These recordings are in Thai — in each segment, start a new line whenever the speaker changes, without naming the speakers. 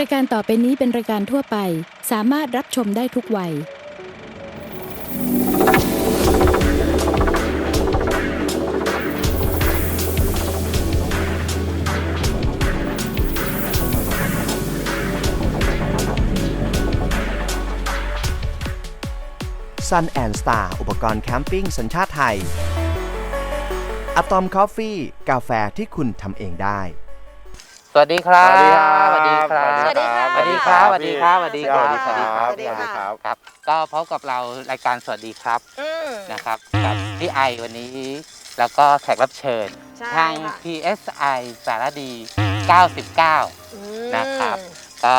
รายการต่อไปนี้เป็นรายการทั่วไป สามารถรับชมได้ทุกวัย
Sun and Star อุปกรณ์แคมปิ้งสัญชาติไทยอะตอมคอฟฟี่กาแฟที่คุณทำเองได้
วัสดีครับ
สวัสดีครับ
สวัสดีครับ
สวัสดีครับ
สวัสดีครับ สวัสดีครับ
สวัสดีครับ
สวัสดีครับ
ครับ
ก็พบกับเรารายการสวัสดีครับนะครับกับพี่ไอวันนี้ แล้วก็แขกรับเชิญทาง PSI สารดี 99 นะครับ ก็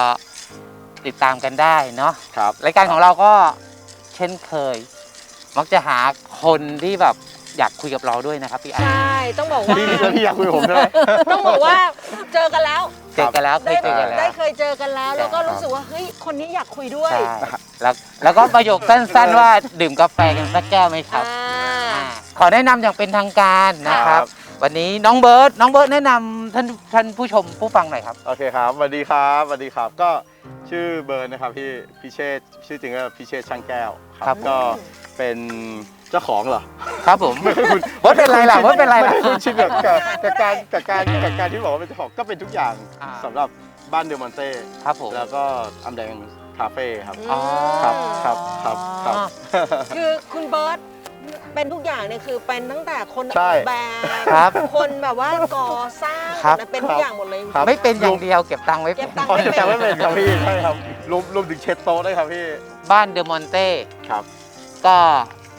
ติดตามกันได้เนาะ
ครับ
รายการของเราก็เช่นเคย มักจะหาคนที่แบบอยากคุยกับเราด้วยนะครับพี่ไอ
ต้องบอกว่า
พี่แล้วพี่อยากคุยกับผมใช่ไหม
ต้องบอกว่าเจอกันแล้ว
เจอกันแล้วเค
ได้
ยเจอกันแล้
ได้
ว
เคยเจอกันแล้ว แล้วก็
ใช่
รู้สึกว่าเฮ้ยคนนี้อยากคุยด้วย
ใช่แล้วแล้วก็ประโยคสั้นๆว่าดื่มกาแฟกันสักแก้วไหมครับ
อ่า
อ่า ขอแนะนำอย่างเป็นทางการนะค
ครั
รับ
บ
วันนี้น้องเบิร์ดน้องเบิร์ดแนะนำท่านท่านผู้ชมผู้ฟังหน่อยครับ
โอเคครับสวัสดีครับสวัสดีครับ ก็ชื่อเบิร์นนะครับพี่พิเชษชื่อจริงก็พิเชษช่างแก้วค
ครั
รับ บ ก็เป็น เจ้าของเหรอ
ครับผมเบิร์ดเป็นไรล่ะเบิร์ดเป็นไรล่ะ
ไม่คุ้นชินกับกับกับการกับการกับการที่บอกว่าเป็นเจ้าของก็เป็นทุกอย่าง
อ่า
สำหรับบ้านเดลมอนเต้
ครับผม
แล้วก็อำแดงคาเฟ่ครับ
อ๋อ
ครับครับครับครับ
คือคุณเบิร์ตเป็นทุกอย่างเนี่ยคือเป็นตั้งแต่คนอ
ใช่
อกแบบ
ครับ
คนแบบว่าก่อสร้าง
ครับ
เป็นทุกอย่างหมดเลย
ครับ
ไม่เป็นอย่างเดียวเก็บตังค์ไว้
เก็
เป็น
บตังค์
อ๋อ
ไม่
แต่ไม่
เป็
เป็น
น
ครับพี่ใช่ครับรวมรวมถึงเช็ดโต๊ะด้วยครับพี่
บ้านเดอะมอนเต้
ครับ
ก็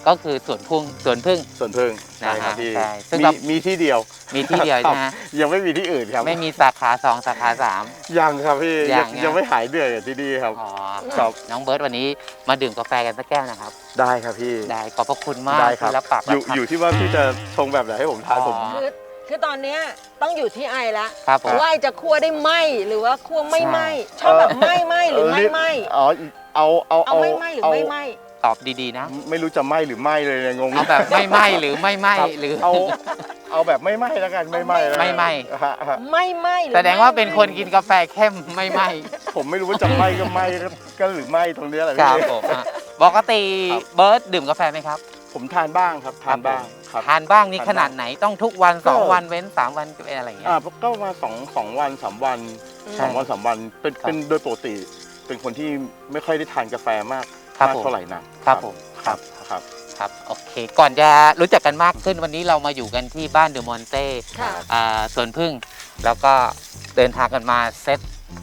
ก็คือสวนพึ่งสวนพึ่ง
ส่วนพึ่ง
นะ
ใช่ครับ
ฮะ
พี่
ใช่ซึ่ง
มี
เรา
มีที่เดียว
มีที่เดียว
ครับ
นะฮะ
ยังไม่มีที่อื่นครับ
ไม่มีสาขาสองสาขาสาม
ยังครับพี่
ยั
ยัง
ง
ยังไม่หายเดือดกับที่นี่ครับ
อ๋อ
ครับ
น้องเบิร์ดวันนี้มาดื่มกาแฟกันสักแก้วนะครับ
ได้ครับพี่
ได้ขอบพระคุณมาก
ได้ครับ
ที่รับปาก
อยู่
รับคำ
อยู่ที่ว่าพี่จะชงแบบไหนให้ผมทาน
อ๋อ
ผม
คือคือตอนเนี้ยต้องอยู่ที่ไอละ
ครับผม
ว่าไอจะคั่วได้ไหมหรือว่าคั่วไม่ไหม
ใช่
ชอบแบบไหมไหมหรือไม่ไหม
อ๋อเอาเอา
เอาไม่ไหมหรือไม่ไหม
ตอบดีๆนะ
ไม่รู้จะไหมหรือไม่เลยเนี่ยงง
เอาแบบไม่ไหมหรือไม่ไหม
ครับ
หรือ
เอาเอาแบบไม่ไหมแล้วกันไม่ไหมแล้วกัน
ไม่ไหม้
ฮะฮะ
ไม่ไหมหรือ
แสดงว่า
ไม่
เป็นคนกินกาแฟเข้มไม่ไหม
ผมไม่รู้ว่าจะไหมก็ไหมก็ก็หรือไม่ตรงเนี้ยแหละ
ครับ
พี่
ผมอะปกติ
ครับ
เบิร์ดดื่มกาแฟไหมครับ
ผมทานบ้างครับทานบ้างครับ
ทานบ้างนี่
ทานบ้าง
ขนาดไหนต้องทุกวันสอง
ก็
วันเว้นสามวันเป็นอะไรอย่างเงี้ย
อ่าก็ประมาณสองสองวันสามวัน
ใช่
สองวันสามวันเป็น
ครับ
เป็นโดยปกติ เป็นคนที่ไม่ค่อยได้ทานกาแฟมาก
ครับ
มาก
ผม
เท่าไหร่นะครับ
ผม
ครับครับ
ครับโอเค ก่อนจะรู้จักกันมากขึ้นวันนี้เรามาอยู่กันที่บ้านเดอะมอนเต้
ค่ะ
อ่าสวนพึ่ง แล้วก็เดินทางกันมาเซต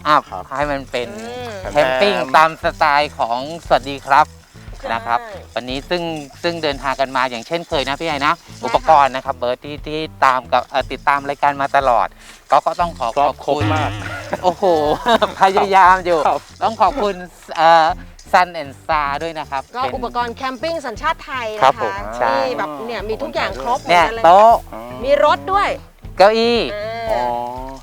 อัพ
ครับ
ให้มันเป็น
อืม
ครับ
แคมปิ้งตามสไตล์ของสวัสดีครับ นะครับ
ใช่
วันนี้ซึ่งซึ่งเดินทางกันมาอย่างเช่นเคยนะพี่ไอ้นะ
ใช่ค่ะ
อุปกรณ์นะครับเบิร์ตที่ที่ตามกับเอ่อติดตามรายการมาตลอด ก็ก็ต้องขอ
คร
ข
อ
อ
บบครบ
คุณ
มาก
โอ้โห พยายามอยู่
ครับ
ต้องขอบคุณ ซันแอนซาด้วยนะครับ
ก็
เป็น
อุปกรณ์แคมปิ้งสัญชาติไทย
ครับ
นะ
ผม
คะ
ใช่
ที่แบบเนี่ยมีทุกอย่างครบหมด
เนี่ย
เลย
โต๊ะ
มีรถด้วย
เก้าอี้
อ่า
อ๋อ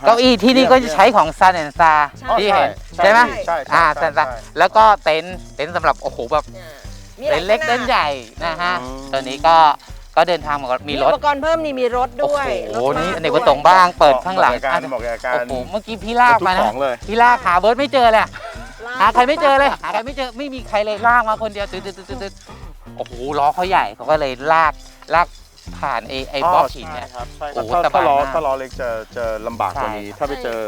ฮะ
เก้าอี้ที่นี่ก็จะใช้ของซันแอนซา
ใช่
ที่เห็น
ใช่
ใช่ไหม
ใช่ใช่
อ่า
ใช่
ซันซา
ใช่
แล้วก็เต็นท์เต็นท์สำหรับโอ้โหแบบ
มีห
เต็
ลานย
ท์เล็ก
ขนาด
เต็นท์ใหญ่นะฮะ
อืม
ตอนนี้ก็ก็เดินทางมาก่อนมี
มี
ร
อุ
ถ
ปกรณ์เพิ่มนี่มีรถด้วย
โอ้โห
รถ
นี่
บ้า
อเนกประสงค์บ้างเปิดข้างหลัง
บอกอาการบอกอาการ
โอ้โหเมื่อกี้พี่ลาก
ทุก
มา
ข
นะ
องเลย
พี่ลากหาเบิร์ดไม่เจอเลย
ลก
หาใครไม่เจอเลยหาใครไม่เจอไม่มีใครเลยลากมาคนเดียวตึ๊ดตึ๊ดตึ๊ดตึ๊ดโอ้โหล้อเขาใหญ่เขาก็เลยลากลากผ่านไอ้ไอ้บล็อกหินเนี่ย
ใช่ครับใช่ค
โอ้
รับ
โห
ถ้า
สบาย
ถ้าล้อ
มาก
ถ้าล้อเล็กจะจะลำบากกว่านี้
ใช่
ถ้าไปเจอ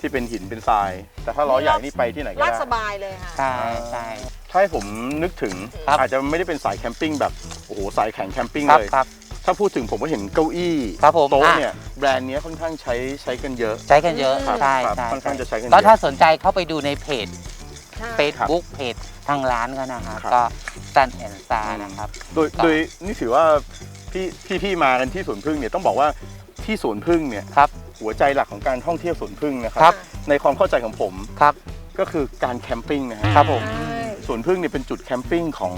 ที่เป็นหินเป็นทราย แต่ถ้าล้อใหญ่นี่ไปที่ไหนก็
ลาก
ได้
สบายเลยค่ะ
ใช่ใช่
ถ้าให้ผมนึกถึง
ครับ
อาจจะไม่ได้เป็นสายแคมปิ้งแบบโอ้โหสายแข่งแคมปิ้ง
ครับ
เลย
ครับ
ถ้าพูดถึงผมก็เห็นเก้าอี้
ครับผม
โต๊ะ
อะ
เนี่ยแบรนด์เนี้ยค่อนข้างใช้ใช้กันเยอะ
ใช้กันเยอะ
ครับ
ใช่
ครับ
ใช่
ค่อนข้างจะใช้กันเย
ก็
อะ
ถ้าสนใจเข้าไปดูในเพจ
ใช่
Facebook เพจทางร้านก็นะครับ
ครับ
ก็ซันแอนซานะครับ
โดย
ก็
โดยนี่ถือว่าพี่พี่พี่มากันที่สวนพึ่งเนี่ยต้องบอกว่าที่สวนพึ่งเนี่ย
ครับ
หัวใจหลักของการท่องเที่ยวสวนพึ่งนะค
ครั
รับ ในความเข้าใจของผม
ครับ
ก็คือการแคมปิ้งนะฮะ
ครับผม
ใช่
สวนพึ่งเนี่ยเป็นจุดแคมปิ้งของ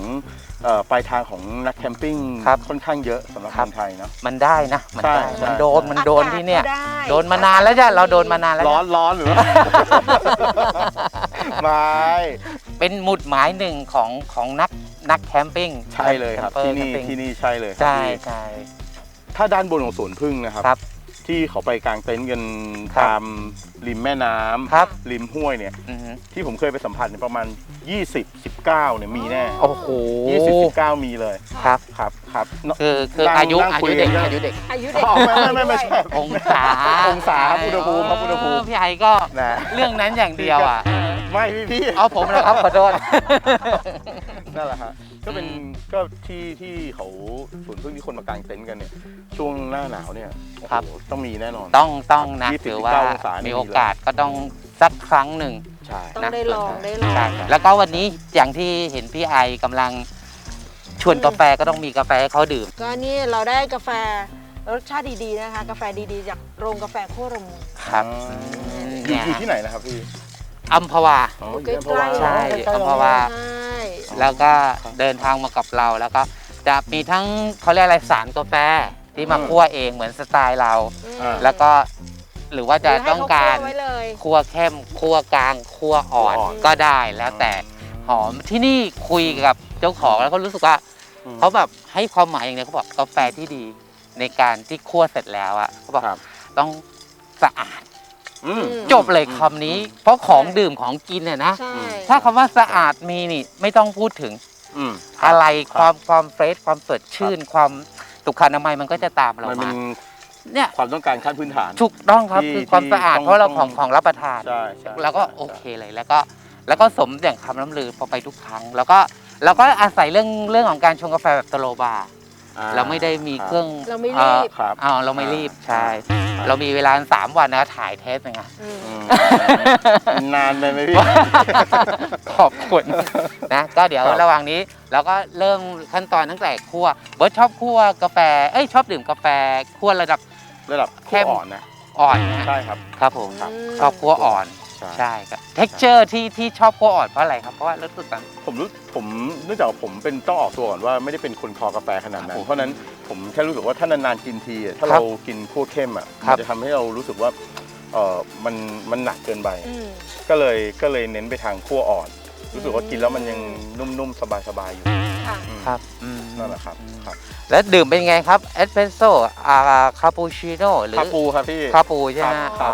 เอ่อปลายทางของนักแคมปิ้ง
ครับ
ค่อนข้างเยอะสำหรับ
ครั
ค
บ
นไทยเนาะ
มันได้นะ มันได้
ใช่ใช่
มันโดน มันโดนที่เนี่ย
อากาศก็ได้
โดนมานานแล้วจ้ะ เราโดนมานานแล้ว
ร้อ
จ้ะ
นร้อนหรือว่า ไม่
เป็นหมุดหมายหนึ่งของของนักนักแคมปิ้ง
ใช่เลยครับ
แมเปอ
ที่นี่
แคมปิ้ง
ที่นี่ใช่เลยครับ
ใช่
ที่
ใช่
ถ้าด้านบนของสวนพึ่งนะครับ
ครับ
ที่เขาไปกางเต็นท์กัน
ครับ
ตามริมแม่น้ำ
ครับ
ริมห้วยเนี่ย
อือฮึ
ที่ผมเคยไปสัมผัสเนี่ยประมาณ 20 19เนี่ยมีแน่
โอ้โห
20 19 มีเลย
ครับ
ครับครับ
คือคือ
นั่ง
อายุ
นั่ง
อา
คุย
ยุเด็ก
กัน
อายุเด็ก
อายุเด็ก
อ๋อไม่ไม่ไม่ไม่ใช่
องศา
องศาครับอุณหภูมิครับอุณหภูมิ
เพี่ไอก็
นะ
เรื่องนั้นอย่างเดียวอะ
ไม่พี่พี่
เอาผมแล้วครับขอโทษ
นั่นแหละฮะก็เป็น
อืม
ก็ที่ที่เขาสวนพึ่งที่คนมากางเต็นท์กันเนี่ย ช่วงหน้าหนาวเนี่ยโอ้โห
ครับ
ต้องมีแน่นอน
ต้องต้องนะ
ยี่สิบ
ถือว่า
เก้าองศานี่
มีโอกาสก็ต้องสักครั้งหนึ่ง
ใช่
ต้องได้ลองได้ลอง
ใช่แล้วก็วันนี้อย่างที่เห็นพี่ไอกำลังชวนกาแฟก็ต้องมีกาแฟให้เขาดื่ม
ก็นี่เราได้กาแฟรสชาติดีๆนะคะ กาแฟดีๆ จากโรงกาแฟโครมูล
ครับ
อ่า
อืม
อยู่
เนี่ย
อยู่ที่ไหนนะครับพี่
อัมพวา
อ๋อ
ใก
อยู่
ล้ๆ
ใช่
ใกล้ๆ
เพราะว่า
ใช่
แล้วก็เดินทางมากับเราแล้วก็จะมีทั้งเขาเรียกอะไรสารกาแฟที่มาคั่วเองเหมือนสไตล์เรา
อืม
อ่า
แล้วก็หรือว่าจะ
หให้
ต้องการ
เขคั่วไว้เลย
คั่วเข้มคั่วกลางคั่วอ่อน
คั่วอ่อน
ก็ได้แล้วแต่หอมที่นี่คุยกับเจ้าของแล้วก็รู้สึกว่า
อืม
เขาแบบให้ความหมายอย่างเดียวเขาบอกกาแฟที่ดีในการที่คั่วเสร็จแล้วอะเขาบอก
ครับ
ต้องสะอาด
อืม
จบเลยคำนี้ เพราะของดื่มของกินเนี่ยนะ
ใช่
ถ้าคำว่าสะอาดมีนี่ไม่ต้องพูดถึง
อืม
อะไรความความเฟรชความสดชื่น ความสุขอนามัยมันก็จะตามเรา
มันเป็
มานเนี่ย
ความต้องการขั้นพื้นฐาน
ถูกต้องครับ
ที่
คือความสะอาด
ที่ต้อง
เพราะเรา
ต้อง
ของของรับประทาน
ใช่ใช่
แล้วก็
ใช่
โอเคเลยแล้วก็แล้วก็สมอย่างคำล้ำลือพอไปทุกครั้ง แล้วก็แล้วก็อาศัยเรื่องเรื่องของการชงกาแฟแบบสโลบาร์
อ่
เราไม่ได้มีเครื่อง
เราไม่รีบ
ครับ
อ่าเราไม่รีบใช่
ครับ
เรามีเวลาสามวันนะถ่ายเทสยังไง
อืม
อืมนานไปไหมพี่
ขอบคุณนะก็เดี๋ยว
ครับ
ระหว่างนี้เราก็เริ่มขั้นตอนตั้งแต่คั่วเบิร์ตชอบคั่วกาแฟเอ้ยชอบดื่มกาแฟคั่วระดับ
ระดับ
เข้
เข้
ม
อ่อนนะ
อ่อนนะ
ใช่ครับ
ครับผม
ครับ
ชอบคั่วอ่อน
ใช่
ใช่ครับ texture ที่ที่ชอบคั่วอ่อนเพราะอะไรครับเพราะว่ารู้สึกแบบ
ผมรู้ผมเนื่องจากว่าผมเป็นต้องออกตัวก่อนว่าไม่ได้เป็นคนคอกาแฟขนาดนั้
ครับผ
น
ม
เพราะฉะนั้นผมแค่รู้สึกว่าถ้านานๆกินทีอะถ้า
ครับ
เรากินคั่วเข้มอะ
ครั
มั
บ
นจะทำให้เรารู้สึกว่าเออมันมันหนักเกินไป
อืม
ก็เลยก็เลยเน้นไปทางคั่วอ่อน รู้สึกว่ากินแล้วมันยังนุ่มๆสบายๆอยู่
ค่ะ
อืม
ครับอืม
นั่นแหละครับ
อืม
ครับ
แล้วดื่มเป็นไงครับเอสเปรสโซ่อ่าคาปูชิโน่หรือ
คาปูครับพี่
คาปูใช่ไหม
ครับ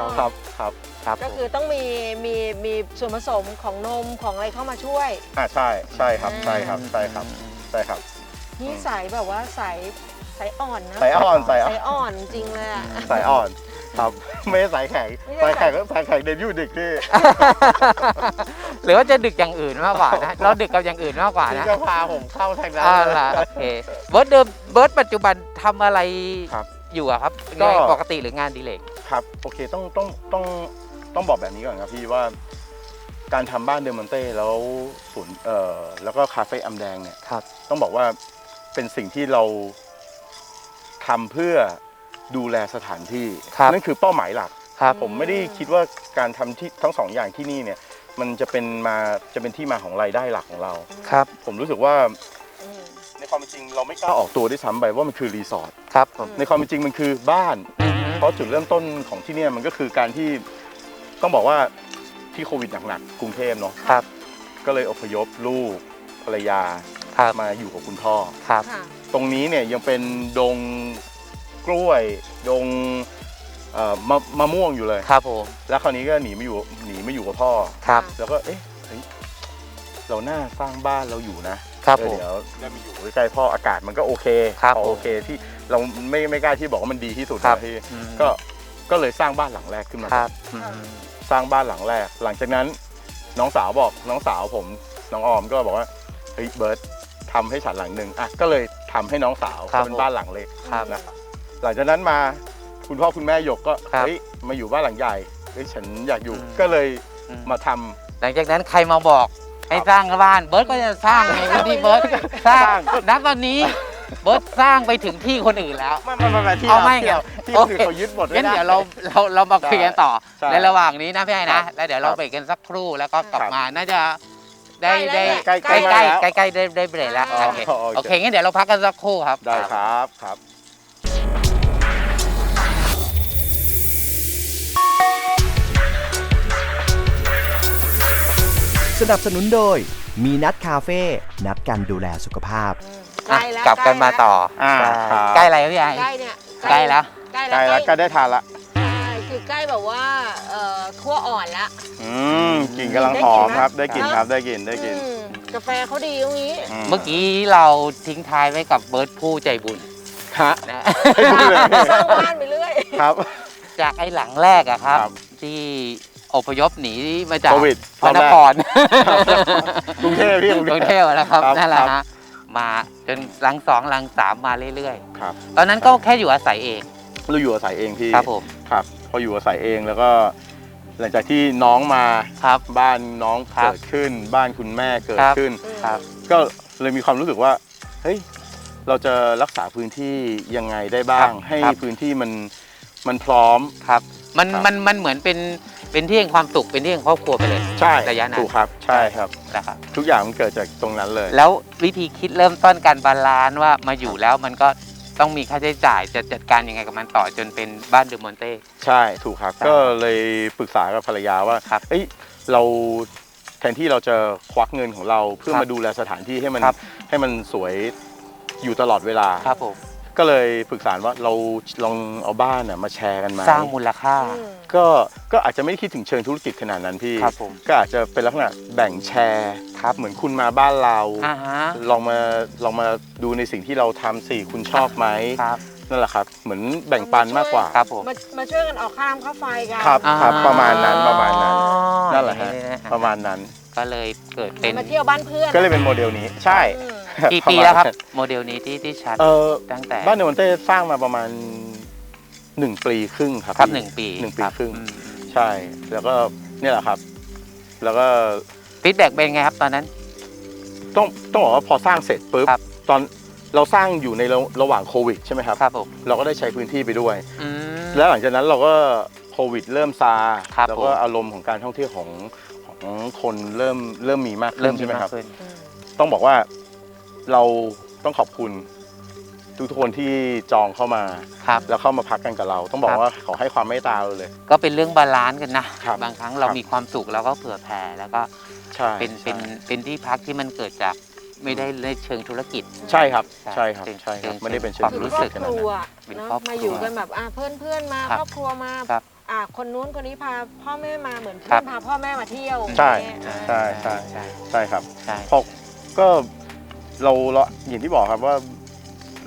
อ๋อ
ครับครับ
ครับ
ก็คือต้องมีมีมีส่วนผสมของนมของอะไรเข้ามาช่วย
อ่าใช่ใช่ครับใช่ครับใช่ครับใช่ครับ
นี่ใสายแบบว่าใสายสายอ่อนนะ
สายอ่อนสายอ่อน
สายอ่อนจริงเลยอะ
สายอ่อนครับไม่ใช่สายแข็ง
ไม่
สาย
ใช่
แข็งก็สายแข็งเดนยูดึกนี่
หรือว่าจะดึกอย่างอื่นมากกว่านะเราดึกกับอย่างอื่นมากกว่า
ที่
นะ
จะพาผมเข้าทางนั้น
อ่าล่ะโอเคเบิร์ดเดิมเบิร์ดปัจจุบันทำอะไร
ครับ
อยู่อะครับ
ก็
งานปกติหรืองานอดีเลก
ครับโอเคต้องต้องต้อง ต้องบอกแบบนี้ก่อนครับพี่ว่าการทำบ้านเดอมอนเต้แล้วศูนย์เอ่อแล้วก็คาเฟ่อำแดงเนี่ย
ครับ
ต้องบอกว่าเป็นสิ่งที่เราทำเพื่อดูแลสถานที่
ครับ
นั่นคือเป้าหมายหลัก
ครับ
ผมไม่ได้คิดว่าการทำที่ทั้งสองอย่างที่นี่เนี่ย มันจะเป็นมาจะเป็นที่มาของรายได้หลักของเรา
ครับ
ผมรู้สึกว่า
อืม
ในความเป็นจริงเราไม่กล้าออกตัวด้วยซ้ำไปว่ามันคือรีสอร์ท
ครับผม
ในความเป็นจริงมันคือบ้าน
อือฮึ
เพราะจุดเริ่มต้นของที่เนี่ยมันก็คือการที่ ต้องบอกว่าที่โควิดหนักๆกรุงเทพเนาะ
ครับ
ก็เลยอพยพลูกภรรยา
ครับ
มาอยู่กับคุณพ่อ
ครับ
ค่ะ
ตรงนี้เนี่ยยังเป็นดงกล้วยดงเอ่อมะมะม่วงอยู่เลย
ครับผม
แล้วคราวนี้ก็หนีมาอยู่หนีมาอยู่กับพ่อ
ครับ
แล้วก็เอ๊ะเฮ้ยเราน่าสร้างบ้านเราอยู่นะครับเอ
ผ
อ
ม
เดี๋ยวได้มาอยู่ใกล้ๆพ่ออากาศมันก็โอเค
ครับ
พอ
ผม
โอเคที่เราไม่ไม่กล้าที่บอกว่ามันดีที่สุด
ครับ
นะที่
อืม
ก็ก็เลยสร้างบ้านหลังแรกขึ้นมา
ครับอืม
สร้างบ้านหลังแรก หลังจากนั้นน้องสาวบอกน้องสาวผมน้องออมก็บอกว่าเฮ้ยเบิร์ตทำให้ฉันหลังหนึ่งอะก็เลยทำให้น้องสาว
ครับ
เป็นบ้านหลังเล็ก
ครับ
นะครับหลังจากนั้นมาคุณพ่อคุณแม่หยกก็
ครับ
เฮ้ยมาอยู่บ้านหลังใหญ่เฮ้ยฉันอยากอยู่
อืม
ก็เลย
อืม
มาทำ
หลังจากนั้นใครมาบอกให้สร้างบ้าน เบิร์ดก็จะสร้างในพื้นที่เบิร์ดสร้าง ณตอนนี้ เบิร์ดสร้างไปถึงที่คนอื่นแล้ว
ไม่ไม่ไม่ไม่ที่
เอาไม่
ที่เราที่
โอ
เรา
เค
ที่เขายึดหมดไม่
งั้น
ได้
เดี๋ยวเราเราเรามาคุยกันต่อ
ใช่
ในระหว่างนี้นะพี่ไอ้
ครั
นะ
บ
แล้วเดี๋ยวเรา
ครับ
เบรกกันสักครู่แล้วก็กลับ
ครับ
มาน่าจะได้
ใกล้
ได้
แล้ว
ใกล้
ใก
ใก
ล้
ล้
ใกล้
แล้ว
ใกล้ใกล้ได้ได้เบรกแล้ว
อ๋อ
โอเค
โอเค
โอเคงั้นเดี๋ยวเราพักกันสักครู่ครับ
ได้ครับครับ
สนับสนุนโดย มีนัดคาเฟ่ นัดกันดูแลสุขภาพ
ใกล้แล้ว
กลับกันมาต่อ
อ่า
ใช่
ครับ
ใกล้อะไรครับพี่ไอ้
ใกล้เนี่ย
ใกล้แล้ว
ใกล้
ใกล้
แล้
แล้ววใกล้ได้ทานละ
ใช่คือใกล้แบบว่าเอ่อขั้วอ่อนละ
อืมกลิ่นกำลังหอมครับ ได้กลิ่นครับ ได้กลิ่น ได้กลิ่น
อืมกาแฟเขาดีตรงนี้
ม
เมื่อกี้เราทิ้งท้ายไว้กับเบิร์ตผู้ใจบุญ
ฮะ
นะ
พูดเลย
สร้างบ้านไปเรื่อย
ครับ
จากไอ้หลังแรกอะครับ
ครับ
ที่อพยพหนีมาจาก
โควิด
พระน
รอบแรก
คร
กรุงเทพพี่
กรุงเทพอะนะครับ
ครับ
นั่นแหละ
ครั
ฮะ
บ
มาจนหลังสองหลังสามมาเรื่อย
ครับ
ๆ ตอนนั้นก็แค่อยู่อาศัยเอง
เราอยู่อาศัยเองพี่
ครับผม
ครับพออยู่อาศัยเองแล้วก็ หลังจากที่น้องมา
ครับ
บ้านน้อง
ครับ
เกิดขึ้น บ้านคุณแม่เกิด
ครับ
ขึ้น
ครับ
ก็เลยมีความรู้สึกว่าเฮ้ยเราจะรักษาพื้นที่ยังไงได้บ้างให้พื้นที่มันมันพร้อม
ครับ มัน
ครับ
มันมันเหมือนเป็น เป็นที่แห่งความสุขเป็นที่แห่งครอบครัวไปเลย
ใช่
ระยะนั้น
ถูกครับ ใช่ครับ
นะครับ
ทุกอย่างมันเกิดจากตรงนั้นเลย
แล้ววิธีคิดเริ่มต้นการบาลานซ์ว่ามาอยู่แล้วมันก็ต้องมีค่าใช้จ่ายจะจัดการยังไงกับมันต่อจนเป็นบ้านเดอะมอนเต้
ใช่ถูกครับ
ครับ
ก็เลยปรึกษากับภรรยาว่า
ครับ
เอ้ยเราแทนที่เราจะควักเงินของเราเพื่อ
ครับ
มาดูแลสถานที่ให้มัน
ครับ
ให้มันสวยอยู่ตลอดเวลา
ครับผม
ก็เลยปรึกษาว่าเราลองเอาบ้านน่ะมาแชร์กันไหม
สร้างมูลค่า
อืม
ก็ก็อาจจะไม่ได้คิดถึงเชิงธุรกิจขนาดนั้นพี่
ครับผม
ก็อาจจะเป็นลักษณะแบ่งแชร์ครับเหมือนคุณมาบ้านเรา
อ่าฮะ
ลองมาลองมาดูในสิ่งที่เราทำสิคุณชอบไหม
ครับ
นั่นแหละครับ เหมือนแบ่งปันมากกว่า
ครับผม
มามาช่วยกันออกค่าน้ำค่าไฟกัน
ครับ
อ่า
ครับประมาณนั้นประมาณนั้น
อ๋อ
นั่นแหละฮะ
นี่น
ประมาณนั้น
ก็เลยเกิดเป็น
มาเที่ยวบ้านเพื่อน
ก็เลยเป็นโมเดลนี้ ใช่
อืม
กี่
ปะ
ปี
มาณ
แล้วครับ
นั้น
โมเดลนี้ที่ที่ชัด
เออ
ตั้งแต่
บ้านเดมอนเต้สร้างมาประมาณหนึ่งปีครึ่งครับ
ครับ
พี่
หนึ่งปี
หนึ่งปี
รับ
ครึ่ง
อืม
ใช่ แล้วก็เนี่ยแหละครับ แล้วก็
ฟีดแบ็กเป็นไงครับตอนนั้น
ต้องต้องบอกว่าพอสร้างเสร็จปุ๊บ
ครับ
ตอนเราสร้างอยู่ในระระหว่างโควิดใช่ไหมครับ
ครับผม
เราก็ได้ใช้พื้นที่ไปด้วย
อืม
แล้วหลังจากนั้นเราก็โควิดเริ่มซา
ครับ
แล้วก็
ผม
อารมณ์ของการท่องเที่ยวของของคนเริ่มเริ่มมีมากขึ้
เริ่ม
น
มี
ใช่ไหม
มา
ค
ก
รับ
ขึ้น
อืม
ต้องบอกว่า เราต้องขอบคุณ ทุกๆคนที่จองเข้ามา
ครับ
แล้วเข้ามาพักกันกับเรา ต้องบอ
ค
ก
รับ
ว่าขอให้ความเมตตาเราเลย
ก็เป็นเรื่องบาลานซ์กันนะ
ครับ
บางครั้งเรา
ครับ
มีความสุขเราก็เผื่อแผ่แล้วก็
ใช่
เป็นเป็น
ใช่
เป็นที่พักที่มันเกิดจากไม่ได้ในเชิงธุรกิจ
ใช่ครับ
ใช่
ใช่ครับ
เป็น
ใช่ครับ
เป็น
ไม่ได้เป็นเชิ
ควางม
คือ
รู้
คร
สึ
อบ
ก
ครัว
เป็น
เนอะ
ครอบครัว
มาอยู่กันแบบอะเพื่อนเพื่อนๆมา
ครับ
ครอบครัวมา
ครับ
อะคนนู้นคนนี้พาพ่อแม่มาเหมือน
ค
เพื่
รั
อบ นพาพ่อแม่มาเที่ยว
ใช่
อย่างเงี้ย
ใช่ใช่
ใช่
ใช่ครับ
ใช่
พอก็ เราเราอย่างที่บอกครับว่า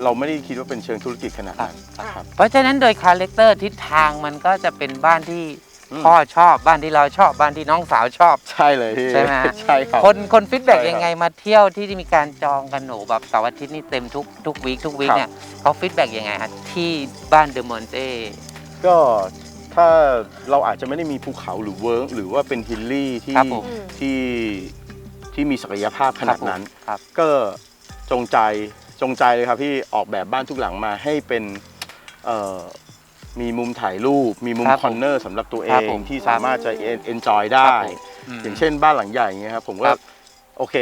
เราไม่ได้คิดว่าเป็นเชิงธุรกิจขนาดนั้น
ครับ
ครับ
เพราะฉะนั้นโดยคาแรคเตอร์ทิศทางมันก็จะเป็นบ้านที่
อืม
พ่อชอบบ้านที่เราชอบบ้านที่น้องสาวชอบ
ใช่เลยพี่
ใช่ไหมฮะ
ใช่ครับ
คนคนฟีดแบ็ก
ใช่ครับ
ยังไงมาเที่ยวที่มีการจองกันหนูแบบเสาร์อาทิตย์นี่เต็มทุกทุกวีคทุกวีค
ครับ
เนี่ยเขาฟีดแบ็กยังไงฮะที่บ้านเดอะมอนเต้
ก็ถ้าเราอาจจะไม่ได้มีภูเขาหรือเวิร์กหรือว่าเป็นฮิลลี่ที่
ครับผม
อืม
ที่ ที่มีศักยภาพขนาดนั้น
ครับ
ก็จงใจจงใจเลยครับพี่ออกแบบบ้านทุกหลังมาให้เป็นเอ่อมีมุมถ่ายรูป มีมุม
ครับผม
คอนเนอร์สำหรับตัวเอ
ครับ
ง
ผม
ที่สามารถจะเอนจอยได้
ครับผมม
อย่างเช่นบ้านหลังใหญ่อย่างเงี้ยครับผม
ค
ก็
รับ
โอเค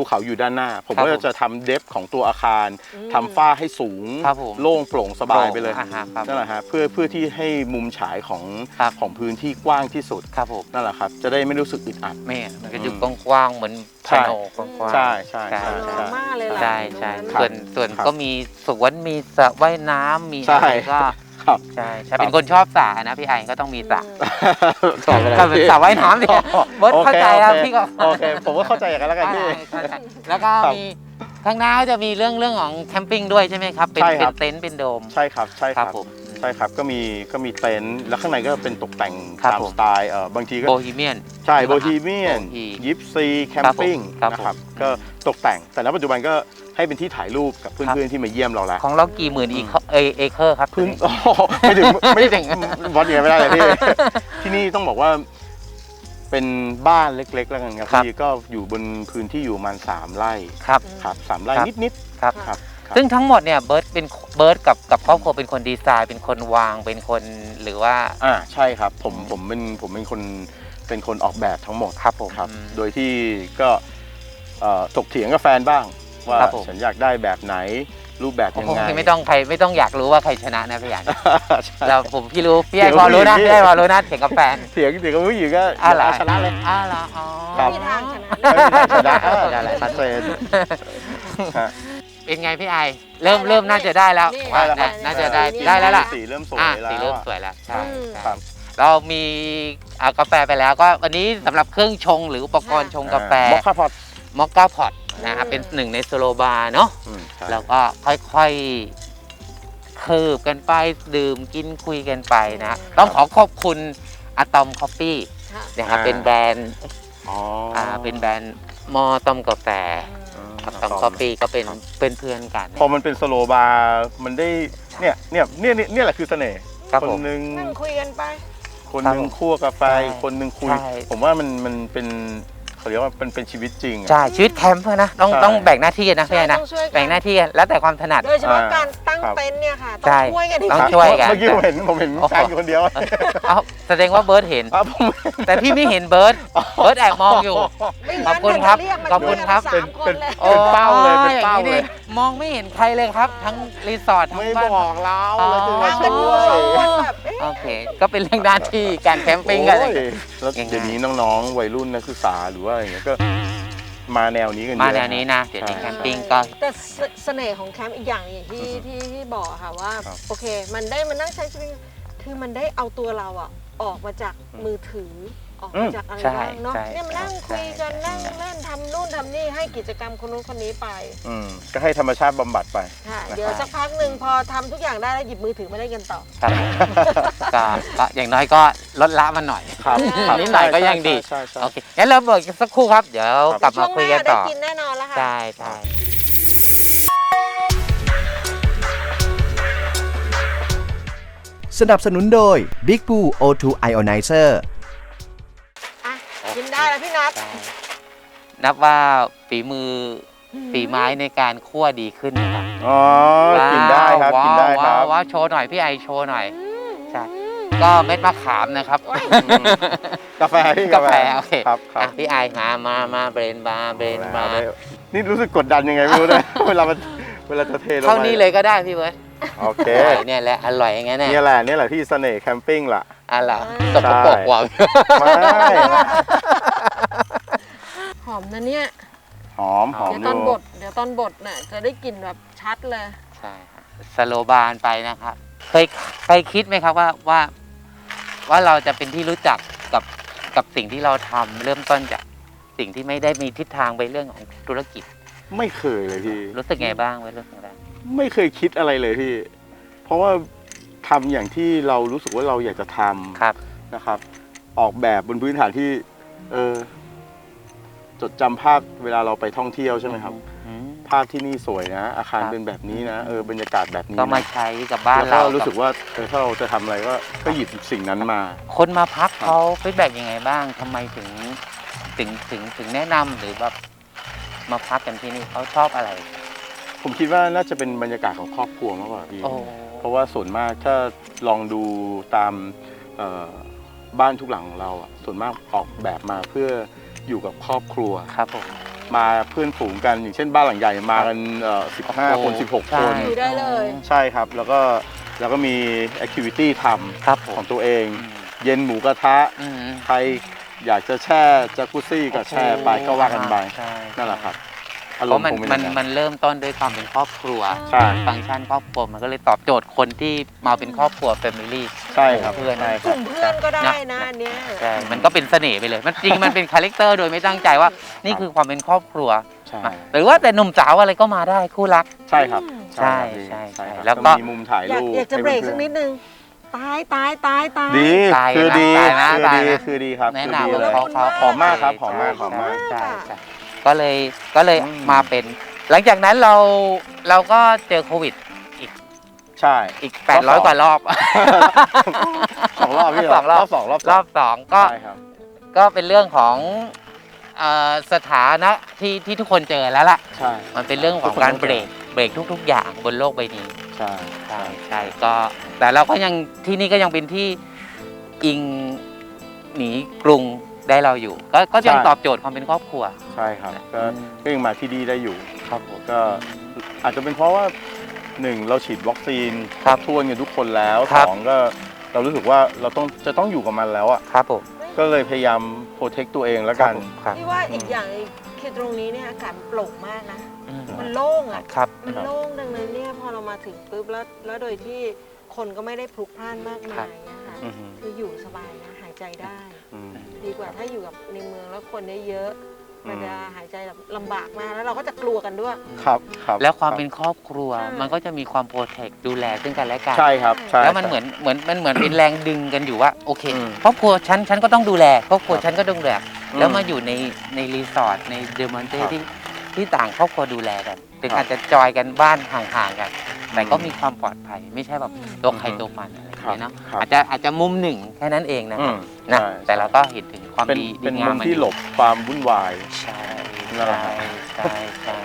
ภูเขาอยู่ด้านหน้า ผม
ครับ
ก็
ผม
จะทำเดฟของตัวอาคาร
อืม
ทำฝ้าให้สูง
ครับผม
โล่งโปร่งสบายไปเลย
อ่าฮะครับ
นั่นแหละฮะเพื่อเพื่อที่ให้มุมฉายของ
ครับ
ของพื้นที่กว้างที่สุด
ครับผม
นั่นแหละครับ จะได้ไม่รู้สึกอึดอัด
แม่มันก็อยู่
อืม
กว้างๆเหมือน
ใช่
พาโนกว้างๆ
ใช่ใช่
ใช่
ใช่
โร
ใช่
ม่าเลยล่ะ
ใช่ใช่
ตรงนั้น
ครับ
ส่วนส่วน
ครับ
ก็มีสวนมีสระว่ายน้ำมี
ใช่
อะไรก็
ครับ
ใช่ใช่เป็นคนชอบสระนะพี่ไอก็ต้องมีสระ
ขอบคุณ
ก็เป็นสระว่ายน้ำเนี่ยเบิร์ต
โอ
เข้าใจ
โอ
ครับ
เค
พี่ก็
โอเคผมก็เข้าใจอย่างนั้นแล้วกันพี่
เข้าใจแล้วก็
ครับ
มีข้างหน้าก็จะมีเรื่องเรื่องของแคมปิ้งด้วยใช่ไหมครับเป็น
ใช่ค
เป็
รั
น
บ
เต็นท์เป็นโดม
ใช่ครับใช่
ค
ค
รั
รั
บบผม
ใช่ครับ ก็มีก็มีเต็นท์แล้วข้างในก็เป็นตกแต่ง
ครับ
ตาม
ผม
สไตล์เอ่อบางทีก็
โบฮีเมียน
ใช่โบฮีเมียน
โบฮี
ยิปซีแคมปิ้ง
ครับผม
นะครับ
ครับผม
ก็ตกแต่งแต่ณปัจจุบันก็ ให้เป็นที่ถ่ายรูปกับเพื่อนๆที่มาเยี่ยมเราแล้ว
ของเรากี่หมื่นอีกเอเอเคอร์ครับ
พื้นโอ้โหไม่ถึงไม่
ไม่ถึ
ถึ
ง
งวัดอย่างนั้นไม่ได้เลยพี่ที่นี่ต้องบอกว่าเป็นบ้านเล็กๆแล้วกันครับ
ครับ
พี่ก็อยู่บนพื้นที่อยู่ประมาณสามไร่
ครับ
ครับสามไร่
ครับ
นิด
ครับ
ๆครับครับ
ซึ่งทั้งหมดเนี่ยเบิร์ตเป็นเบิร์ตกับกับครอบครัวเป็นคนดีไซน์ เป็นคนวางเป็นคนหรือว่า
อ่าใช่ครับผมผมเป็นผมเป็นคนเป็นคนออกแบบทั้งหมด
ครับผม
ครับ
อืม
โดยที่ก็เอ่อถกเถียงกับแฟนบ้าง ว่า
ครับผม
ฉันอยากได้แบบไหนรูปแบบ
โอ้
ยัง
โห
ไง
ไม่ต้องใครไม่ต้องอยากรู้ว่าใครชนะนะพี่หยาน
ใช่
เราผมพี่รู้พี่ไอ
เดี๋ยว
พอรู้นะ
พี่
พี่ไอพอรู้นะเถียงกับแฟน
เถียงเถียงกับผู้หญิงก็
อะไร
ชนะเลย
อ้าวเหรออ๋อ
ครับ
ไม่มีทางชนะ
ไม่มีทางชนะเออนั่นแหละชัดเจนฮะ
เป็นเป็นไงพี่ไอเริ่มเริ่มน่าจะได้แล้ว
นี่
ว่า
ได้แล้วครับ
น่าจะได้
นี่
ได้แล้วล่ะ
สีเริ่มสวย
อะ
แล้
สี
ว
เริ่ม
อะ
สวยแล้วใช่
อืม
ใช่
ครับ
เรามีอ่ากาแฟไปแล้วก็วันนี้สำหรับเครื่องชงหรืออุปกรณ์ชงกาแฟ
มอคค่าพอต
มอคก้าพอต นะครับเป็นหนึ่งในสโลบาร์เนาะ
อืมใช่
แล้วก็ค่อยๆคืบกันไปดื่มกินคุยกันไปนะ ต้องขอขอบคุณอะตอมคอฟฟี่
ค่ะ
นะครับเป็นแบรนด์
อ๋อ
อ่าเป็นแบรนด์มอต้มกาแฟ
อืม
อะตอมคอฟฟี่ก็เป็นเป็นเพื่อนกัน
พอมันเป็นสโลบาร์มันได้เนี่ยเนี่ยเนี่ยเนี่ยเนี่ยแหละคือเสน่ห์
ครับ
คน
ผม
หนึ่ง
นั่งคุยกันไป
คนหนึ่งคั่วกาแฟ
ใช่
อีกคนหนึ่งคุย
ใช่
ผมว่ามันมันเป็น เขาเรียกว่าเป็นเป็นชีวิตจริงอะ
ใช่ชีวิตแคมป์นะต้อง
ใช่
ต้องแบ่งหน้าที่กันนะพี่ไอ้นะ
ต้องช่วยกัน
แบ่งหน้าที่กันแล้วแต่ความถนัด
โดยเฉพาะ
อ่า
การตั้ง
ครับ
เต็นท์เนี่ยค่ะ
ใช่
ต้องช่วยกัน
ต้อง
จริงๆ
ช่วยกัน
เมื่อกี้ผมเห็นผมเห็น
โอ้โห
แฟนอยู่คนเดียว
เอาแสดงว่าเบิร์ดเห็น
อะผม
แต่พี่ไม่เห็นเบิร์ดเบิร์ดแอบมองอยู่
ไม่
ขอบ
งั้น
คุณ
เดี๋ยว
ครับ
จะเรียกมา
ขอบคุณครับ
ช่วยกันสามคนเลย
เป็นเป้าเลยเป็นเป้า
อ๋ออ
เล
ง
ย
นี้มองไม่เห็นใครเลยครับ ทั้งรีสอร์ททั้ง
ไม่
บ้าน
บอกเรา
อ๋อ
เลยจะมา
ทางกัน
ช่
ดู
วย
สองคนแบบเอ๊ะ
โอเค ก็เป็นเรื่องหน้าที่การแคมปิ้งกัน
โอ้ยแล้ว
ยังไง
เดี๋ยวนี้น้องๆวัยรุ่นนักศึกษาหรือว่าอะไรเงี้ยก็มาแนวนี้กันเย
มา
อะ
แนวนี้นะเดี๋ยวนี้
ใช่
แคมปิ้งก็
แต่เสเสน่ห์ของแคมป์อีกอย่างอย่างที่
อือฮึ
ที่ที่บอกอะค่ะว่า
ครับ
โอเค มันได้มานั่งใช้ชีวิตคือมันได้เอาตัวเราอะออกมาจากมือถือ ออกมาจากอะไร
ใช่
บ้างเนาะ
ใช่
เนี่ยมานั่ง
ใช่
คุยกัน
ใช่
นั่งเล่นทำนู่นทำนี่ให้กิจกรรมคนนู้นคนนี้ไป
อืมก็ให้ธรรมชาติบำบัดไป
ค่ะ
นะครับ
เดี๋ยวสักพักหนึ่งพอทำทุกอย่างได้แล้วหยิบมือถือมาเล่นกันต่อ
ครับก็ก็อย่างน้อยก็ลดละมันหน่อย
ครับ
นิดหน่อยก็ยังดี
ใช่ใช่
โอเคงั้นเราเบิกสักครู่ครับ เดี๋ยวกลับมาคุยกันต่อ
ช่วงหาได้กินแน่นอนแล้วค่ะ
ใช่ใช่
สนับสนุนโดย Big Blue O2 Ionizer
อะกิน ได้แล้วพี่นัท
ใช่นับว่าฝีมือฝีไม้ในการคั่วดีขึ้นนะครับ
อ๋อกินได้ครับ
ว้าว
กินได้ค
ว้า
รั
ว
บ
ว้าวโชว์หน่อยพี่ไอโชว์หน่อยใช่ก็เม็ดมะขามนะครับ
กาแฟพี่
กาแฟโอเค
ครับครั
อะ
บ
พี่ไอมามามาเบรนบาร์เบรนบาร์
นี่รู้สึกกดดันยังไงไม่รู้นะเวลามันเวลาจะเทลงไป
เข้านี่เลยก็ได้พี่เบิร์ต
โอเค
อร่อยเนี่ยแหละอร่อยอย่างงั้นแน่
เนี่ยแหละเนี่ยแหละที่เสน่ห์แคมปิ้งล่ะ
อะเหรอ
ใช่
สกปรกว่ะ
ไม่
ห อมนะเนี่ย
หอมหอม
เดี๋ยว
อ
ตอน
ยู่
บดเดี๋ยวตอนบดน่ะจะได้กลิ่นแบบชัดเลย
ใช่ครับสโลบานไปนะครับเคยเคยคิดไหมครับว่าว่า ว่าเราจะเป็นที่รู้จักกับกับสิ่งที่เราทำเริ่มต้นจากสิ่งที่ไม่ได้มีทิศทางไปเรื่องของธุรกิจ
ไม่เคยเลยพี่
รู้สึกไงบ้างเว้ยรู้สึกไงบ้าง
ไม่เคยคิดอะไรเลยพี่ เพราะว่าทำอย่างที่เรารู้สึกว่าเราอยากจะทำ
ครับ
นะครับ ออกแบบบนพื้นฐานที่ เออ จดจำภาพเวลาเราไปท่องเที่ยวใช่ไหมครับ
อืม
ภาพที่นี่สวยนะ อาคาร
ครับ
เป็นแบบนี้นะเออบรรยากาศแบบนี้
ก็มา
นะ
ใช้กับบ้าน
แล้ว
เรา
ก็รู้สึก
กับ
ว่าเออถ้าเราจะทำอะไรก็ก็หยิบสิ่งนั้นมา
คนมาพักเขาฟีดแบ็กยังไงบ้างทำไมถึงถึงถึงถึงแนะนำหรือแบบมาพักกันที่นี่เขาชอบอะไร
ผมคิดว่าน่าจะเป็นบรรยากาศของครอบครัวมากกว่าพี่
โอ้
เพราะว่าส่วนมากถ้าลองดูตามเอ่อบ้านทุกหลังของเราอะส่วนมากออกแบบมาเพื่อ อยู่กับครอบครัว
ครับผม
มาเพื่อนฝูงกันอย่างเช่นบ้านหลังใหญ่มากันเอ่อ15 คน 16 คน
อยู่ได้เลย
ใช่ครับ แล้วก็แล้วก็มีแอคทิวิตี้ท
ครับผำ
ข
ม
องตัวเอง
อืม
เย็นหมูกระทะ
อืม
ใครอยากจะแช่จักรุซี่ก็แช่ไปก็ว่ากันไป
ใช่
นั่นแหละครับอา
เพ
รม
ราะ
ณ์
มัน
คงเป็น
มัน
อย่าง
มันเริ่มต้นด้วยความเป็นครอบครัว
ใช่
ฟังก์ชันครอบครัวมันก็เลยตอบโจทย์คนที่มาเป็นครอบครัวแฟมิลี่
ใช่ครับ
เพื่อน
ใช่ค
ก
รับ
ลุ่มเพื่อนก็ได้นะ
นะ
อันเนี้ย
ใช่มันก็เป็นเสน่ห์ไปเลย มันจริงมันเป็นคาแรคเตอร์โดยไม่ตั้งใจว่า นี่คือความเป็นครอบครัว
ใช่
หรือว่าแต่หนุ่มสาวอะไรก็มาได้คู่รัก
ใช่ครับ
ใช่
ครับพี่
ใช่ใช่
ครับ
แล้วก็
มีมุมถ่าย
อยาก
รูป
อยากจะเบรก
ให้
สัก
พื่อ
นิดนึง ตายตายตายตาย
ดี
ตาย
คือ
นะ
ดี
ตายนะ
คือ
ตาย
ดี
นะ
คือดีครับ
แนะ
คือดี
นำ
เลย
เขาเขา
หอมมากครับหอมมากหอมมาก
ใช่ใช่ก็เลยก็เลย
อืม
มาเป็น หลังจากนั้นเราเราก็เจอโควิด
ใช่
อีก 800 กว่ารอบ
สองรอบพี่
สองรอบ
สองรอบ
รอบสองก็
ใช่ครับ
ก็เป็นเรื่องของเอ่อสถานะที่ที่ทุกคนเจอแล้วล่ะ
ใช่
มันเป็นเรื่องของการเบรกเบรกทุก ๆ อย่างบนโลกใบนี้
ใช่
ใช่ใช่ก็แต่เราก็ยังที่นี่ก็ยังเป็นที่อิงหนีกรุงได้เราอยู่ ก็ก็ยังตอบโจทย์ความเป็นครอบครัว
ใช่ครับ ก็
อืม
ก็ยังมาที่ดีได้อยู่
ครับผม
ก็อาจจะเป็นเพราะว่า หนึ่งเราฉีดวัคซีน
ครับ
ทั่วกันทุกคนแล้ว
ครั
ส
บ
องก็เรารู้สึกว่าเราต้องจะต้องอยู่กับมันแล้วอะ
ครับผม
ก็เลยพยายามโปรเทคตัวเองแล้วกัน
ครับ
พี่ว่าอีกอย่างคือตรงนี้เนี่ยอากาศมันโปร่งมากนะ
อืม
มันโล่งอะ
ครับ
มันโล่งดังนั้นเนี่ยพอเรามาถึงปุ๊บแล้วแล้วโดยที่คนก็ไม่ได้พลุกพล่านมาก
ครั
มาย
บ
นะคะ
อือฮึ
คืออยู่สบายนะหายใจได้
อืม
ดีกว่าถ้าอยู่กับในเมืองแล้วคนเยอะๆ
อื ม
มันจะหายใจแบบลำบากมากแล้วเราก็จะกลัวกันด้วย
ครับครับ
แล้วความเป็นครอบครัว
ใช่
มันก็จะมีความโปรเทคดูแลซึ่งกันและกัน
ใช่ครับใช่
แล้วมันเหมือนเหมือนมันเหมือนเป็นแรงดึงกันอยู่ว่าโอเค
อืม
ครอบครัวฉันฉันก็ต้องดูแลครอบครัว
ครับ
ฉันก็ต้องดูแล
อืม
แล้วมาอยู่ในในรีสอร์ทในเดอะมอนเต้
ครับ
ที่ที่ต่างครอบครัวดูแลกันถึง
ครับ
อาจจะจอยกันบ้านห่างๆกัน แต่ก็มีความปลอดภัย ไม่ใช่แบบ
อืม
ตัวใครตัวมันอะไรอย่างเงี้ยเนาะ
ครับ
อาจจะอาจจะมุมหนึ่งแค่นั้นเองนะ
อืม
นะ
ใช่
แต่เราก็เห็นถึงความ
เป็น
ดี
เป็น
ดีงา
มุ
ม
ม
มัน
ที่หลบความวุ่นวาย
ใช่
นั่นแหละ
ใช่
ครับ
ใช่ใช่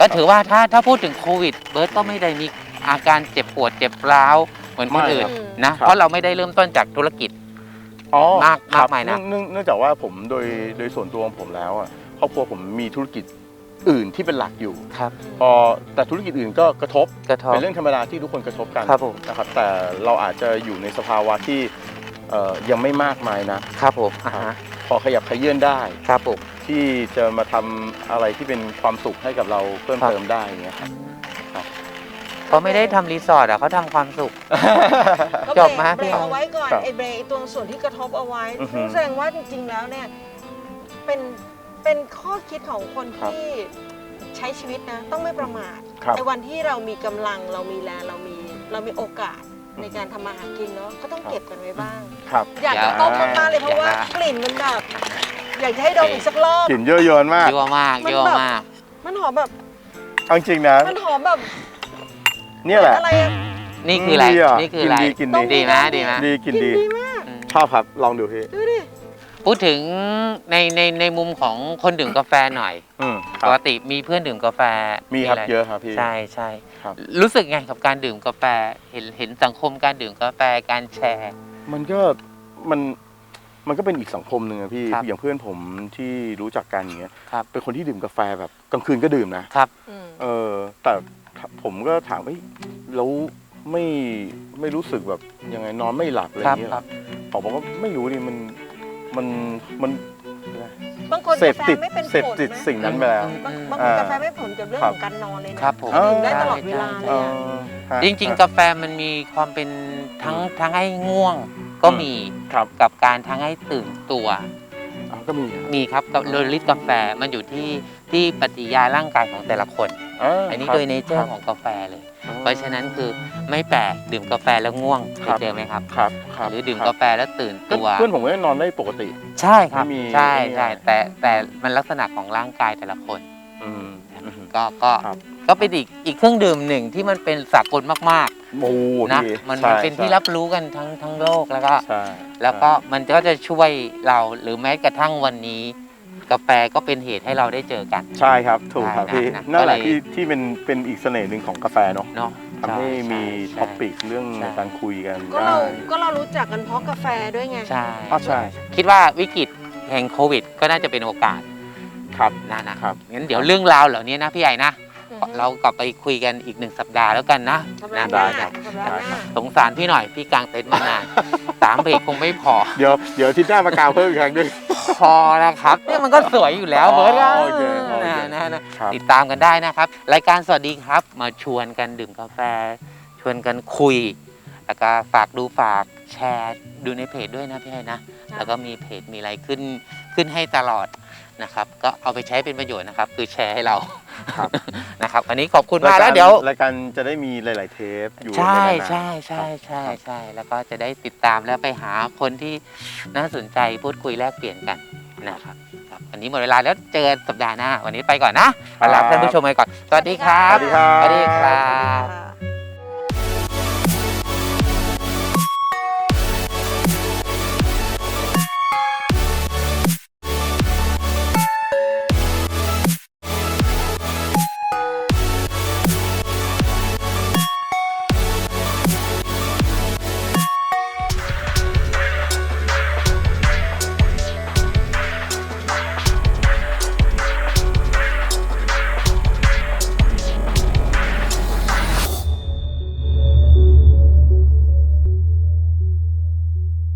ก็ถือว่าถ้าถ้าพูดถึงโควิด เบิร์ตก็ไม่ได้มีอาการเจ็บปวดเจ็บร้าวเหมือนคน
ไม่
อื่น
ครับ
นะเพราะเราไม่ได้เริ่มต้นจากธุรกิจ
อ๋อ
มาก
ครับ
มากมายนะ
เนื่องเนื่องจากว่าผมโดยโดยส่วนตัวของผมแล้วอะครอบครัวผมมีธุรกิจ อื่นที่เป็นหลักอยู่
ครับ
พอแต่ธุรกิจอื่นก็กระทบ
กระทบ
เป็นเรื่องธรรมดาที่ทุกคนกระทบกัน
ครับผม
นะครับแต่เราอาจจะอยู่ในสภาวะที่เอ่อยังไม่มากมายนะ ครับ
ผมอ่าฮะ
พอขยับขยื่นได้
ครับผม
ที่จะมาทำอะไรที่เป็นความสุขให้กับเราเพิ่ม
ครับ
เติมได้อย่างเงี้ยครับ ครับ
เขาไม่ได้ทำรีสอร์ทอะเขาทำความสุข
ก็
จ
เบร
บ
ก
ไหม
เบรกเอาไว้ก่อน
ครับ
ไอ้เบรกไอ้ตัวส่วนที่กระทบเอาไว้
อือฮึ
แสดงว่าจริงๆแล้วเนี่ย เป็น เป็นข้อคิดของคน
ครับ
ที่ใช้ชีวิตนะ ต้องไม่ประมาท
ครับ
ในวันที่เรามีกำลังเรามีแรงเรามีเรามีโอกาสในการทำมาหากินเนาะก็ต้องเก็บกันไว้บ้าง
ครับ
อยาก
อย่า
จะต้มมากๆเลยเพราะว่า
อย่าก
ลิ่นมันแบบอยากจะให้ดมอีกสักรอบ
กลิ่นเยอะเยินมาก
เยอะมาก
มัน
เยอะ
แบบ
มาก
มันหอมแบบ
เอาจริงๆนะ
มันหอมแบบ
เนี่ยแหละ
อะไรอะ
นี่คืออะไร
ดีอะ
นี่คืออะไร
กินดีกินดี
ดีไหมดีไหม
ดีกิน
กลิ่น
ดี
ดีมาก
อืม
ชอบครับ ลองดูพี่
ดูดิ
พูดถึงในในในมุมของคนดื่มกาแฟหน่อย
อืมค
ปก
รับ
ติมีเพื่อนดื่มกาแฟ
มีครับ
ไร
เยอะครับพี่
ใช่ใช่
ครับ
รู้สึกไงกับการดื่มกาแฟเห็นเห็นสังคมการดื่มกาแฟการแชร์
มันก็มันมันก็เป็นอีกสังคมหนึ่งอะพี่
ครับ
อย่างเพื่อนผมที่รู้จักกันอย่างเงี้ย
ครับ
เป็นคนที่ดื่มกาแฟแบบกลางคืนก็ดื่มนะ
ครับ
อืม
เออแต่ผมก็ถามว่าเฮ้ยแล้วไม่ไม่รู้สึกแบบยังไงนอนไม่หลับอะไรอย่างเงี้ย
ครับ
ผมบอกว่าไม่รู้ดิมัน มันมัน
บางคน
เสพ
กาแฟ
ติด
ไม่เป็น
เสพ
ผล
ติด
นะ
สิ่งนั้นไปแล้ว
บาง
อืม
บางคนกาแฟไม่ผลกับเรื่อง
ครับ
ของการนอนเลยนะครับ
ผม
ดื่มได้
ใช่
ตลอดเวลาเล
เอย
อะ
อฮะ
จริงๆ กาแฟมันมีความเป็นทั้งทั้งให้ง่วงก็มี
ครับ
กับการทั้งให้ตื่นตัว
อ๋อก็มีอะ
มีครับกับโดยลิตรกาแฟมันอยู่ที่ที่ปฏิกิริยาร่างกายของแต่ละคนาอันนี้
ครับ
โดยเนเจอ
ค
ร์
บ
ของกาแฟเลย เพราะฉะนั้นคือไม่แปลกดื่มกาแฟแล้วง่วงเค
ครั
ย
บ
เจอไหมครับ
ครับครับ
หรือดื่ม
คบ
กาแฟแล้วตื่น
ก็
ตัว
เพื่อนผมก็นอนได้ปกติ
ใช่ครับ
ไม่มี
ใช่
ไม่มี
ใช่
อะไร
แต่แต่มันลักษณะของร่างกายแต่ละคน
อืมอืม
ก็ก็
ครับ
ก็เป็นอีกอีกเครื่องดื่มหนึ่งที่มันเป็นสากลมาก
โอ้
ๆนะ
พี่
มัน
ใช่
มันเป็นที่
ใช่
รับรู้กันทั้งทั้งโลกแล้วก็
ใช่
แล้วก็มันก็จะช่วยเราหรือแม้กระทั่งวันนี้ กาแฟก็เป็นเหตุให้เราได้เจอกัน
ใช่ครับ ถูกครับ
ใช่
พี่
นะ
นั่นแหละ
ก็เลย
ที่ที่เป็นเป็นอีกเสน่ห์หนึ่งของกาแฟเนาะ
เนาะ
ทำให้มี
ใช่
ท็อปิกเรื่อง
ใช่
ในการคุยกัน
ก็
ได้
เราก็เรารู้จักกันเพราะกาแฟด้วยไง
ใช่
อ๋อใช่
คิดว่าวิกฤตแห่งโควิด ก็น่าจะเป็นโอกาส
ครับ
นะนะครับงั้นเดี๋ยวเรื่องราวเหล่านี้นะพี่ใหญ่นะ
อือฮึ
เรากลับไปคุยกันอีกหนึ่งสัปดาห์แล้วกันนะ
สัปดา
นะ
ห์หน้า
ได้ครับ
สัปดาห์หน้า
สงสารพี่หน่อยพี่กางเต็นท์มานาน สามเบรกคงไม่พอ
เดี๋ยวเดี๋ยวอาที่หน้ามากาวเพิ่มอีกครั้งด้วย
พอแล้วครับเนี่ยมันก็สวยอยู่แล้ว
อ๋อ
เบิร์ดอะ
โอเคโอเค
นะนะนะครับ ติดตามกันได้นะครับ รายการสวัสดีครับ มาชวนกันดื่มกาแฟ ชวนกันคุย แล้วก็ฝากดูฝากแชร์ดูในเพจด้วยนะพี่ให้นะ แล้วก็มีเพจมีอะไรขึ้นขึ้นให้ตลอดนะครับ ก็เอาไปใช้เป็นประโยชน์นะครับ คือแชร์ให้เรา
ครับ
นะครับวันนี้ขอบคุณมากแล้วเดี๋ยว
รายการจะได้มีหลาย ๆ เทปอยู่
ใช่
นานๆ
ใช่ใช่ใช่ใช่แล้วก็จะได้ติดตามแล้วไปหาคนที่น่าสนใจพูดคุยแลกเปลี่ยนกันนะครับครับวันนี้หมดเวลาแล้วเจอกันสัปดาห์หน้า วันนี้ไปก่อนนะลาท่านผู้ชมไปก่อน สวัสดีครับ
สวัสดีครับ
สวัสดีครั
สวัสดี
บ
ค่ะ